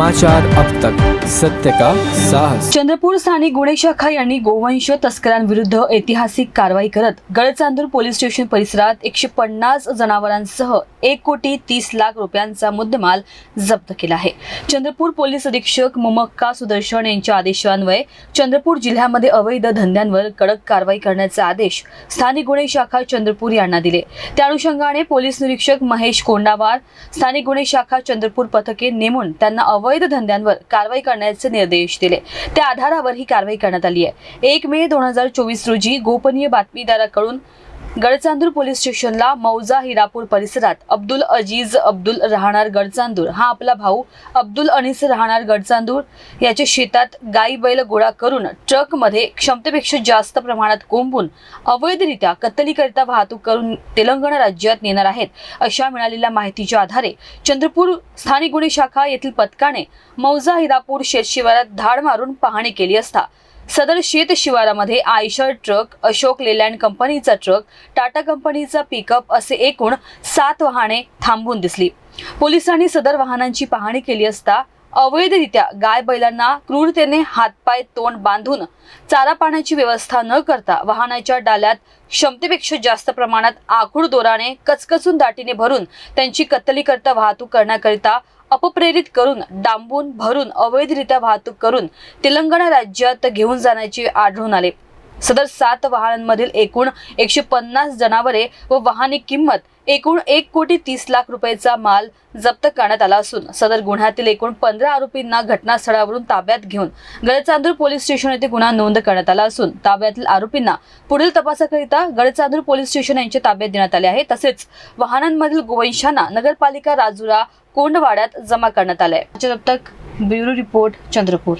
समाचार अब तक। सत्य का साहस। चंद्रपूर स्थानिक गुन्हे शाखा यांनी गोवंश तस्करांविरुद्ध ऐतिहासिक कारवाई करत गडचांदूर पोलीस स्टेशन परिसरात एकशे पन्नास जनावरांसह एक कोटी तीस लाख रुपयांचा मुद्देमाल जप्त केला आहे. चंद्रपूर पोलीस अधीक्षक मुमक्का सुदर्शन यांच्या आदेशान्वये चंद्रपूर जिल्ह्यामध्ये अवैध धंद्यांवर कडक कारवाई करण्याचे आदेश स्थानिक गुन्हे शाखा चंद्रपूर यांना दिले. त्या अनुषंगाने पोलीस निरीक्षक महेश कोंडावार स्थानिक गुन्हे शाखा चंद्रपूर पथके नेमून त्यांना अवैध धंद्यांवर कारवाई करण्याचे निर्देश दिले. त्या आधारावर ही कारवाई करण्यात आली आहे. एक मे दोन हजार चोवीस रोजी गोपनीय बातमीदाराकडून गडचांदूर पोलीस स्टेशनला मौजा हिरापूर परिसरात अब्दुल अजीज अब्दुल राहणार गडचांदूर. हा आपला भाऊ अब्दुल अनिस राहणार गडचांदूर. याच्या शेतात गाई बैल गोळा करून ट्रकमध्ये क्षमतेपेक्षा जास्त प्रमाणात कोंबून अवैधरित्या कत्तलीकरिता वाहतूक करून तेलंगणा राज्यात नेणार आहेत. अशा मिळालेल्या माहितीच्या आधारे चंद्रपूर स्थानिक गुन्हे शाखा येथील पथकाने मौजा हिरापूर शेतशिवारात धाड मारून पाहणी केली असता सदर शेत शिवारामध्ये आयशर ट्रक अशोक लेलँड कंपनीचा ट्रक टाटा कंपनीचा पिकअप असे एकूण सात वाहने थांबून दिसली. पोलिसांनी सदर वाहनांची पाहणी केली असता अवैधरित्या गाय बैलांना क्रूरतेने हातपाय तोंड बांधून चारा पाण्याची व्यवस्था न करता वाहनाच्या डाल्यात क्षमतेपेक्षा जास्त प्रमाणात आखूड दोराने कचकचून दाटीने भरून त्यांची कत्तली करता वाहतूक करण्याकरिता अपप्रेरित करून डांबून भरून अवैधरित्या वाहतूक करून तेलंगणा राज्यात घेऊन जाण्याचे आढळून आले. सदर सात वाहनांमधील एकूण एकशे पन्नास जनावरे व वाहने किंमत एकूण एक कोटी तीस लाख रुपयाचा माल जप्त करण्यात आला असून सदर गुन्ह्यातील एकूण पंधरा आरोपींना घटनास्थळावरून ताब्यात घेऊन गडचांदूर पोलीस स्टेशन येथे गुन्हा नोंद करण्यात आला असून ताब्यातील आरोपींना पुढील तपासाकरिता गडचांदूर पोलीस स्टेशन यांच्या ताब्यात देण्यात आले आहे. तसेच वाहनांमधील गोवंशांना नगरपालिका राजुरा कोंडवाड्यात जमा करण्यात आले आहे ब्युरो रिपोर्ट चंद्रपूर.